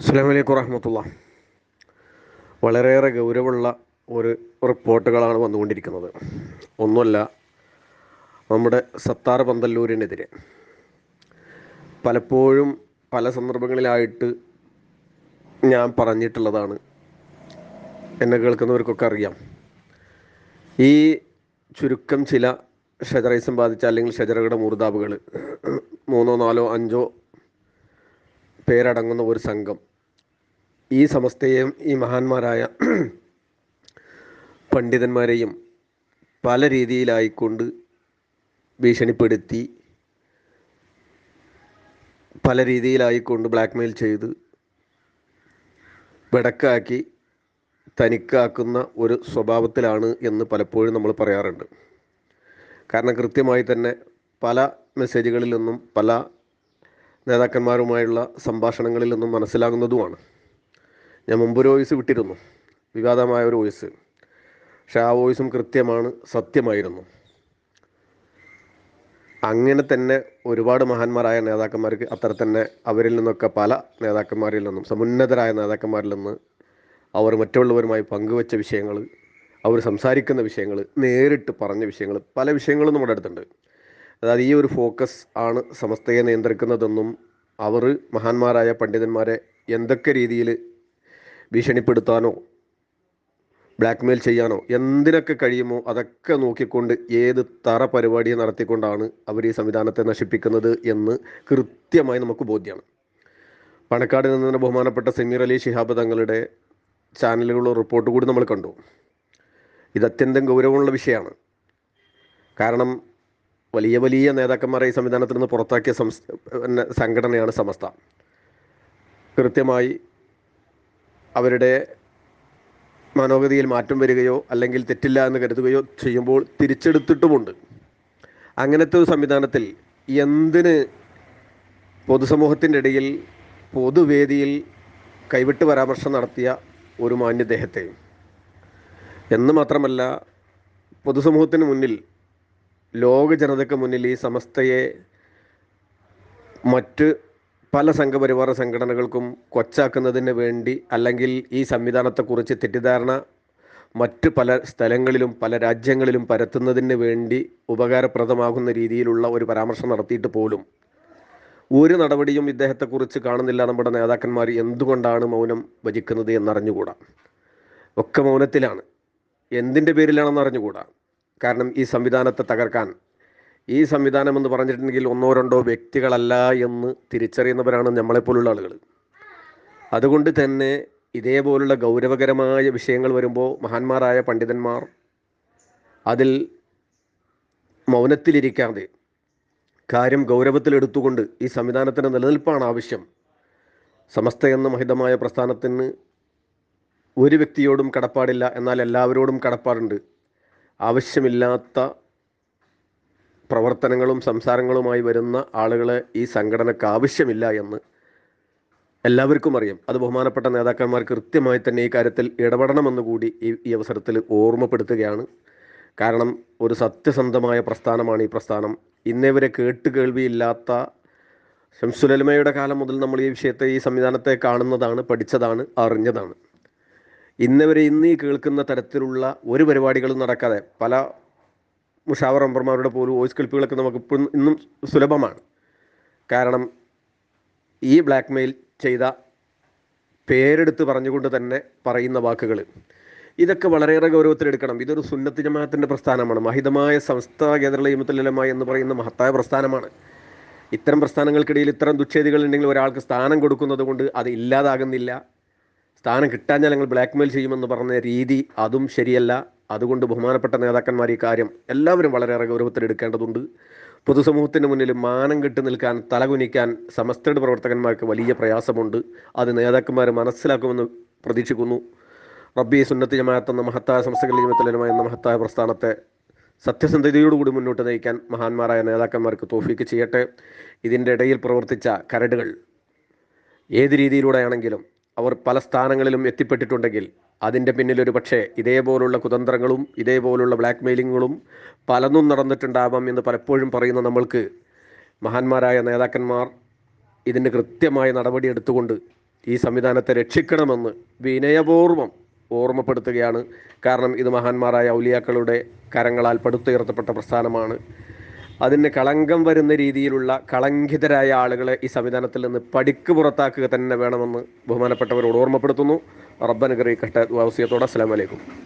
അസ്സാം വലൈക്കും വറഹമത്തുള്ള. വളരെയേറെ ഗൗരവമുള്ള ഒരു റിപ്പോർട്ടുകളാണ് വന്നുകൊണ്ടിരിക്കുന്നത്. ഒന്നുമല്ല നമ്മുടെ സത്താർ പന്തല്ലൂരിനെതിരെ. പലപ്പോഴും പല സന്ദർഭങ്ങളിലായിട്ട് ഞാൻ പറഞ്ഞിട്ടുള്ളതാണ്. എന്നെ കേൾക്കുന്നവർക്കൊക്കെ അറിയാം. ഈ ചുരുക്കം ചില ഷജറൈസം ബാധിച്ച അല്ലെങ്കിൽ ഷജറയുടെ മൂർദാബുകൾ മൂന്നോ നാലോ അഞ്ചോ പേരടങ്ങുന്ന ഒരു സംഘം. ഈ സമസ്തയെയും ഈ മഹാന്മാരായ പണ്ഡിതന്മാരെയും പല രീതിയിലായിക്കൊണ്ട് ഭീഷണിപ്പെടുത്തി പല രീതിയിലായിക്കൊണ്ട് ബ്ലാക്ക്മെയിൽ ചെയ്ത് വെടക്കാക്കി തനിക്കാക്കുന്ന ഒരു സ്വഭാവത്തിലാണ് എന്ന് പലപ്പോഴും നമ്മൾ പറയാറുണ്ട്. കാരണം കൃത്യമായി തന്നെ പല മെസ്സേജുകളിൽ നിന്നും പല നേതാക്കന്മാരുമായുള്ള സംഭാഷണങ്ങളിൽ നിന്നും മനസ്സിലാകുന്നതുമാണ്. ഞാൻ മുമ്പൊരു വോയിസ് വിട്ടിരുന്നു. വിവാദമായ ഒരു വോയിസ്. പക്ഷെ ആ വോയിസും കൃത്യമാണ് സത്യമായിരുന്നു. അങ്ങനെ തന്നെ ഒരുപാട് മഹാന്മാരായ നേതാക്കന്മാർക്ക് അത്ര തന്നെ അവരിൽ നിന്നൊക്കെ പല നേതാക്കന്മാരിൽ നിന്നും സമുന്നതരായ നേതാക്കന്മാരിൽ നിന്ന് അവർ മറ്റുള്ളവരുമായി പങ്കുവച്ച വിഷയങ്ങൾ അവർ സംസാരിക്കുന്ന വിഷയങ്ങൾ നേരിട്ട് പറഞ്ഞ വിഷയങ്ങൾ പല വിഷയങ്ങളും നമ്മുടെ അടുത്തുണ്ട്. അതായത് ഈ ഒരു ഫോക്കസ് ആണ് സമസ്തയെ നിയന്ത്രിക്കുന്നതെന്നും അവർ മഹാന്മാരായ പണ്ഡിതന്മാരെ എന്തൊക്കെ രീതിയിൽ ഭീഷണിപ്പെടുത്താനോ ബ്ലാക്ക്മെയിൽ ചെയ്യാനോ എന്തിനൊക്കെ കഴിയുമോ അതൊക്കെ നോക്കിക്കൊണ്ട് ഏത് തറ പരിപാടി നടത്തിക്കൊണ്ടാണ് അവർ ഈ സംവിധാനത്തെ നശിപ്പിക്കുന്നത് എന്ന് കൃത്യമായി നമുക്ക് ബോധ്യമാണ് പണക്കാട് നിന്ന് ബഹുമാനപ്പെട്ട സമീർ അലി ശിഹാബ് തങ്ങളുടെ ചാനലുകളുടെ റിപ്പോർട്ട് കൂടി നമ്മൾ കണ്ടു. ഇത് അത്യന്തം ഗൗരവമുള്ള വിഷയമാണ്. കാരണം വലിയ വലിയ നേതാക്കന്മാരെ ഈ സംവിധാനത്തിൽ നിന്ന് പുറത്താക്കിയ സംഘടനയാണ് സമസ്ത. കൃത്യമായി അവരുടെ മനോഗതിയിൽ മാറ്റം വരികയോ അല്ലെങ്കിൽ തെറ്റില്ല എന്ന് കരുതുകയോ ചെയ്യുമ്പോൾ തിരിച്ചെടുത്തിട്ടുമുണ്ട്. അങ്ങനത്തെ ഒരു സംവിധാനത്തിൽ എന്തിന് പൊതുസമൂഹത്തിന്റെ ഇടയിൽ പൊതുവേദിയിൽ കൈവിട്ട് പരാമർശം നടത്തിയ ഒരു മാന്യദേഹത്തെ എന്ന് മാത്രമല്ല പൊതുസമൂഹത്തിന് മുന്നിൽ ലോക ജനതയ്ക്ക് മുന്നിൽ ഈ സമസ്തയെ മറ്റ് പല സംഘപരിവാർ സംഘടനകൾക്കും കൊച്ചാക്കുന്നതിന് വേണ്ടി അല്ലെങ്കിൽ ഈ സംവിധാനത്തെക്കുറിച്ച് തെറ്റിദ്ധാരണ മറ്റ് പല സ്ഥലങ്ങളിലും പല രാജ്യങ്ങളിലും പരത്തുന്നതിന് വേണ്ടി ഉപകാരപ്രദമാകുന്ന രീതിയിലുള്ള ഒരു പരാമർശം നടത്തിയിട്ട് പോലും ഒരു നടപടിയും ഇദ്ദേഹത്തെക്കുറിച്ച് കാണുന്നില്ല നമ്മുടെ നേതാക്കന്മാർ എന്തുകൊണ്ടാണ് മൗനം ഭജിക്കുന്നത് എന്നറിഞ്ഞുകൂടാ. ഒക്കെ മൗനത്തിലാണ്. എന്തിന്റെ പേരിലാണെന്ന് അറിഞ്ഞുകൂടാ കാരണം ഈ സംവിധാനത്തെ തകർക്കാൻ. ഈ സംവിധാനം എന്ന് പറഞ്ഞിട്ടുണ്ടെങ്കിൽ ഒന്നോ രണ്ടോ വ്യക്തികളല്ല എന്ന് തിരിച്ചറിയുന്നവരാണ് നമ്മളെപ്പോലുള്ള ആളുകൾ. അതുകൊണ്ട് തന്നെ ഇതേപോലുള്ള ഗൗരവകരമായ വിഷയങ്ങൾ വരുമ്പോൾ മഹാന്മാരായ പണ്ഡിതന്മാർ അതിൽ മൗനത്തിലിരിക്കാതെ കാര്യം ഗൗരവത്തിലെടുത്തുകൊണ്ട് ഈ സംവിധാനത്തിന്റെ നിലനിൽപ്പാണ് ആവശ്യം. സമസ്ത എന്ന മഹിതമായ പ്രസ്ഥാനത്തിന് ഒരു വ്യക്തിയോടും കടപ്പാടില്ല എന്നാൽ എല്ലാവരോടും കടപ്പാടുണ്ട്. ആവശ്യമില്ലാത്ത പ്രവർത്തനങ്ങളും സംസാരങ്ങളുമായി വരുന്ന ആളുകളെ ഈ സംഘടനയ്ക്ക് ആവശ്യമില്ല എന്ന് എല്ലാവർക്കും അറിയാം. അത് ബഹുമാനപ്പെട്ട നേതാക്കന്മാർ കൃത്യമായി തന്നെ ഈ കാര്യത്തിൽ ഇടപെടണമെന്ന് കൂടി ഈ ഈ അവസരത്തിൽ ഓർമ്മപ്പെടുത്തുകയാണ്. കാരണം ഒരു സത്യസന്ധമായ പ്രസ്ഥാനമാണ് ഈ പ്രസ്ഥാനം. ഇന്നേവരെ കേട്ട് കേൾവിയില്ലാത്ത ഷംസുലമയുടെ കാലം മുതൽ നമ്മൾ ഈ വിഷയത്തെ ഈ സംവിധാനത്തെ കാണുന്നതാണ് പഠിച്ചതാണ് അറിഞ്ഞതാണ്. ഇന്ന് വരെ ഇന്ന് ഈ കേൾക്കുന്ന തരത്തിലുള്ള ഒരു പരിപാടികളും നടക്കാതെ പല മുഷാവർ അമ്പർമാരുടെ പോലും വോയിസ് ക്ലിപ്പുകളൊക്കെ നമുക്ക് ഇപ്പോഴും ഇന്നും സുലഭമാണ്. കാരണം ഈ ബ്ലാക്ക് മെയിൽ ചെയ്ത പേരെടുത്ത് പറഞ്ഞുകൊണ്ട് തന്നെ പറയുന്ന വാക്കുകൾ ഇതൊക്കെ വളരെയേറെ ഗൗരവത്തിലെടുക്കണം. ഇതൊരു സുന്നത്ത് ജമാഅത്തിന്റെ പ്രസ്ഥാനമാണ്. മഹിതമായ സംസ്ഥ കേന്ദ്ര യമത്തുലമ എന്ന് പറയുന്ന മഹത്തായ പ്രസ്ഥാനമാണ്. ഇത്തരം പ്രസ്ഥാനങ്ങൾക്കിടയിൽ ഇത്തരം ദുച്ഛേദികൾ ഉണ്ടെങ്കിൽ ഒരാൾക്ക് സ്ഥാനം കൊടുക്കുന്നത് കൊണ്ട് അത് ഇല്ലാതാകുന്നില്ല. സ്ഥാനം കിട്ടാൻ ഞങ്ങൾ ബ്ലാക്ക് മെയിൽ ചെയ്യുമെന്ന് പറഞ്ഞ രീതി അതും ശരിയല്ല. അതുകൊണ്ട് ബഹുമാനപ്പെട്ട നേതാക്കന്മാർ ഈ കാര്യം എല്ലാവരും വളരെയേറെ ഗൗരവത്തിലെടുക്കേണ്ടതുണ്ട് പൊതുസമൂഹത്തിന് മുന്നിൽ മാനം കെട്ടി നിൽക്കാൻ തലകുനിക്കാൻ സമസ്തയുടെ പ്രവർത്തകന്മാർക്ക് വലിയ പ്രയാസമുണ്ട്. അത് നേതാക്കന്മാർ മനസ്സിലാക്കുമെന്ന് പ്രതീക്ഷിക്കുന്നു. റബ്ബി സുന്നത്ത് ജമാഅത്ത് എന്ന മഹത്തായ സംസ്ഥകളിൽ എന്ന മഹത്തായ പ്രസ്ഥാനത്തെ സത്യസന്ധതയോടുകൂടി മുന്നോട്ട് നയിക്കാൻ മഹാന്മാരായ നേതാക്കന്മാർക്ക് തോഫീക്ക് ചെയ്യട്ടെ. ഇതിന്റെ ഇടയിൽ പ്രവർത്തിച്ച കരടുകൾ ഏത് രീതിയിലൂടെയാണെങ്കിലും അവർ പല സ്ഥാനങ്ങളിലും എത്തിപ്പെട്ടിട്ടുണ്ടെങ്കിൽ അതിന്റെ പിന്നിൽ ഒരു പക്ഷേ ഇതേപോലുള്ള കുതന്ത്രങ്ങളും ഇതേപോലുള്ള ബ്ലാക്ക് മെയിലിങ്ങുകളും പലതും നടന്നിട്ടുണ്ടാവാം എന്ന് പലപ്പോഴും പറയുന്ന നമ്മൾക്ക് മഹാന്മാരായ നേതാക്കന്മാർ ഇതിന് കൃത്യമായ നടപടി എടുത്തുകൊണ്ട് ഈ സംവിധാനത്തെ രക്ഷിക്കണമെന്ന് വിനയപൂർവം ഓർമ്മപ്പെടുത്തുകയാണ്. കാരണം ഇത് മഹാന്മാരായ ഔലിയാക്കളുടെ കരങ്ങളാൽ പടുത്തുയർത്തപ്പെട്ട പ്രസ്ഥാനമാണ്. അതിന് കളങ്കം വരുന്ന രീതിയിലുള്ള കളങ്കിതരായ ആളുകളെ ഈ സംവിധാനത്തിൽ നിന്ന് പടിക്ക് പുറത്താക്കുക തന്നെ വേണമെന്ന് ബഹുമാനപ്പെട്ടവരോട് ഓർമ്മപ്പെടുത്തുന്നു. റബ്ബനുഗ്രഹിക്കട്ടെ അസ്സാം അസ്സലാമലൈക്കും